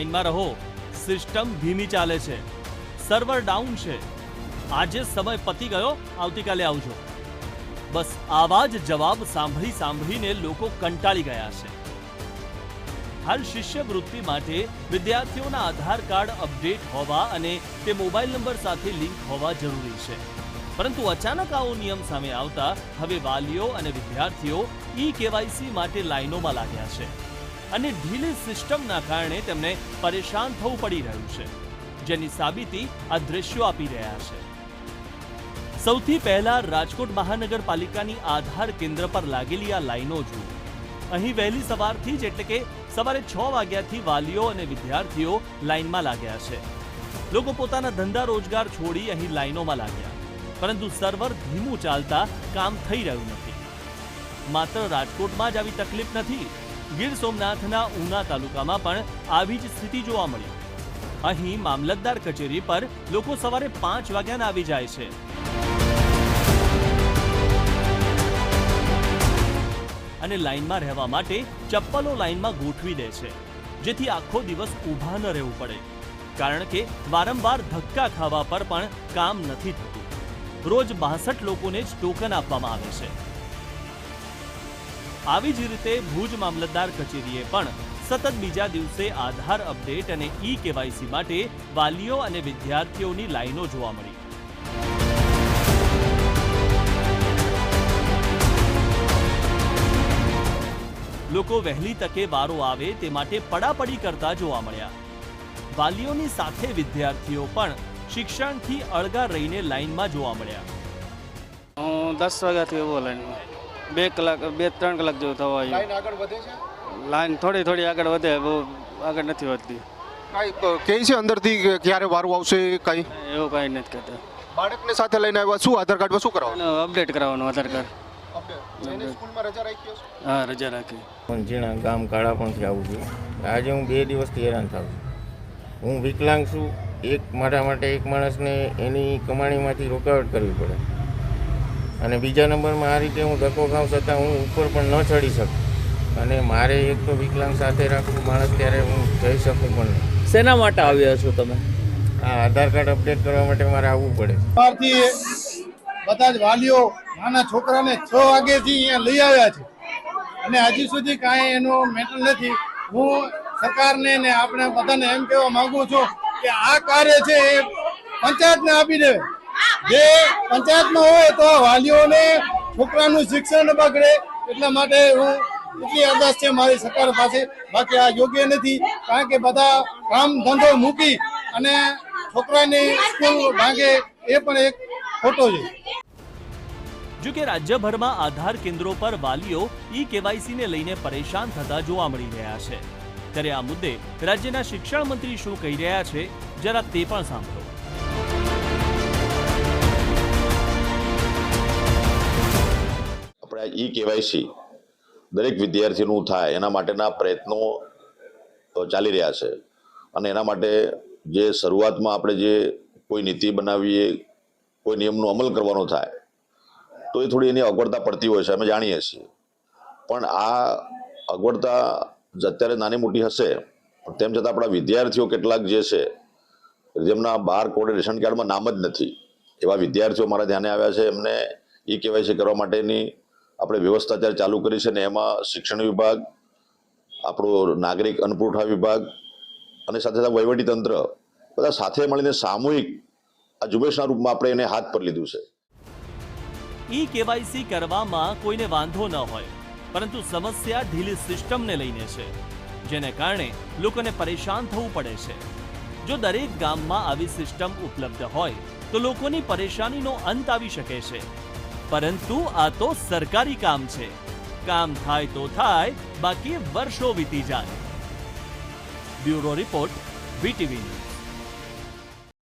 લાઈનમાં રહો. સિસ્ટમ ધીમી ચાલે છે. સર્વર ડાઉન છે. આજે સમય પતી ગયો, આવતીકાલે આવજો. બસ આવા જ જવાબ સાંભળી સાંભળીને લોકો કંટાળી ગયા છે. હાલ શિષ્યવૃત્તિ માટે વિદ્યાર્થીઓના આધાર કાર્ડ અપડેટ હોવા અને તે મોબાઈલ નંબર સાથે લિંક હોવા જરૂરી છે. પરંતુ અચાનક આવો નિયમ સામે આવતા હવે વાલીઓ અને વિદ્યાર્થીઓ ઈ કેવાયસી માટે લાઈનોમાં લાગ્યા છે. અને ઢીલી સિસ્ટમના કારણે તેમને પરેશાન થવું પડી રહ્યું છે, જેની સાબિતી આ દ્રશ્યો આપી રહ્યા છે. સૌથી પહેલા રાજકોટ મહાનગરપાલિકાની આધાર કેન્દ્ર પર લાગેલી આ લાઈનો જુઓ. અહીં વહેલી સવારથી જ એટલે કે સવારે છ વાગ્યાથી વાલીઓ અને વિદ્યાર્થીઓ લાઈનમાં લાગ્યા છે. લોકો પોતાના ધંધા રોજગાર છોડી અહીં લાઈનોમાં લાગ્યા, પરંતુ સર્વર ધીમું ચાલતા કામ થઈ રહ્યું નથી. માત્ર રાજકોટમાં જ આવી તકલીફ નથી ગીર સોમનાથના ઉના તાલુકામાં પણ આવી જ સ્થિતિ જોવા મળી. અહીં મામલતદાર કચેરી પર લોકો સવારે પાંચ વાગ્યાના આવી જાય છે. અને લાઈનમાં રહેવા માટે ચપ્પલો લાઇનમાં ગોઠવી દે છે, જેથી આખો દિવસ ઊભા ન રહેવું પડે. કારણ કે વારંવાર ધક્કા ખાવા પર પણ કામ નથી થતું. રોજ બાસઠ લોકોને જ ટોકન આપવામાં આવે છે. આવી જ રીતે ભુજ મામલતદાર કચેરીએ પણ સતત બીજા દિવસે આધાર અપડેટ અને ઈ કેવાયસી માટે વાલીઓ અને વિદ્યાર્થીઓની લાઈનો જોવા મળી. લોકો વહેલી તકે વારો આવે તે માટે પડાપડી કરતા જોવા મળ્યા. વાલીઓની સાથે વિદ્યાર્થીઓ પણ શિક્ષણથી અળગા રહીને લાઈનમાં જોવા મળ્યા. હું દસ વાગ્યાથી એવો લાઈનમાં. બે કલાક બે ત્રણ કલાક જેવું થવા આવ્યું. લાઈન આગળ વધે છે? લાઈન થોડી થોડી આગળ વધે બહુ આગળ નથી વધતી. કાંઈ કહે છે અંદરથી કે ક્યારે વારું આવશે કાંઈ? એવું કાંઈ નથી કહેતા. બાળકને સાથે લઈને આવ્યા શું? આધાર કાર્ડમાં શું કરાવવાનું? અપડેટ કરાવવાનું આધાર કાર્ડ. એને સ્કૂલમાં રજા રાખી હશે? હા રજા રાખી. પણ જીણા ગામ કાળા પણ આવું છું. આજે હું બે દિવસથી હેરાન થાઉં છું. હું વિકલાંગ છું. એક મારા માટે એક માણસને એની કમાણીમાંથી રોકાવટ કરવી પડે. અને બીજા નંબરમાં આ રીતે હું ધક્કો ખાઉં છતાં હું ઉપર પણ ન ચડી શકું. અને મારે એક તો વિકલાંગ સાથે રાખવું માણસ ત્યારે હું જઈ શકું પણ નહીં. શેના માટે આવ્યા છો તમે? આ આધાર કાર્ડ અપડેટ કરવા માટે મારે આવવું પડે. બધા જ વાલીઓ નાના છોકરાને છ વાગ્યાથી અહીંયા લઈ આવ્યા છે. અને હજી સુધી કાંઈ એનો મેટર નથી. હું સરકારને ને આપણે બધાને એમ કહેવા માગું છું કે આ કાર્ય છે એ પંચાયતને આપી દે જે પંચાયતમાં હોય તો વાલીઓને છોકરાનું શિક્ષણ ન બગડે એટલા માટે હું એટલી અરદાસ છે મારી સરકાર પાસે. બાકી આ યોગ્ય નથી, કારણ કે બધા કામ ધંધો મૂકી અને છોકરાની સ્કૂલ ભાંગે એ પણ એક ખોટો છે. જો કે રાજ્યભરમાં આધાર કેન્દ્રો પર વાલીઓ ઈ કેવાયસીને લઈને પરેશાન થતા જોવા મળી રહ્યા છે. ત્યારે આ મુદ્દે રાજ્યના શિક્ષણ મંત્રી શું કહી રહ્યા છે, જરા તે પણ સાંભળો. આપણે ઈ કેવાયસી દરેક વિદ્યાર્થીનું થાય, એના માટેના પ્રયત્નો ચાલી રહ્યા છે. અને એના માટે જે શરૂઆતમાં આપણે જે કોઈ નીતિ બનાવીએ, કોઈ નિયમનો અમલ કરવાનો થાય, તો એ થોડી એની અગવડતા પડતી હોય છે, અમે જાણીએ છીએ. પણ આ અગવડતા અત્યારે નાની મોટી હશે તેમ છતાં આપણા વિદ્યાર્થીઓ કેટલાક જે છે, જેમના બાર કોડ રેશન કાર્ડમાં નામ જ નથી, એવા વિદ્યાર્થીઓ મારા ધ્યાને આવ્યા છે, એમને ઈ કેવાયસી કરવા માટેની આપણે વ્યવસ્થા અત્યારે ચાલુ કરી છે ને એમાં શિક્ષણ વિભાગ, આપણો નાગરિક અન્નપુરવઠા વિભાગ અને સાથે સાથે વહીવટી તંત્ર બધા સાથે મળીને સામૂહિક આ ઝુંબેશના રૂપમાં આપણે એને હાથ પર લીધું છે. ઈ કેવાયસી કરવામાં કોઈને વાંધો ન હોય, પરંતુ સમસ્યા ઢીલી સિસ્ટમને લઈને છે, જેને કારણે લોકોને પરેશાન થવું પડે છે. જો દરેક ગામમાં આવી સિસ્ટમ ઉપલબ્ધ હોય, તો લોકોની પરેશાનીનો અંત આવી શકે છે. પરંતુ આ તો સરકારી કામ છે. કામ થાય તો થાય, બાકી વર્ષો વીતી જાય. Bureau report, VTV news.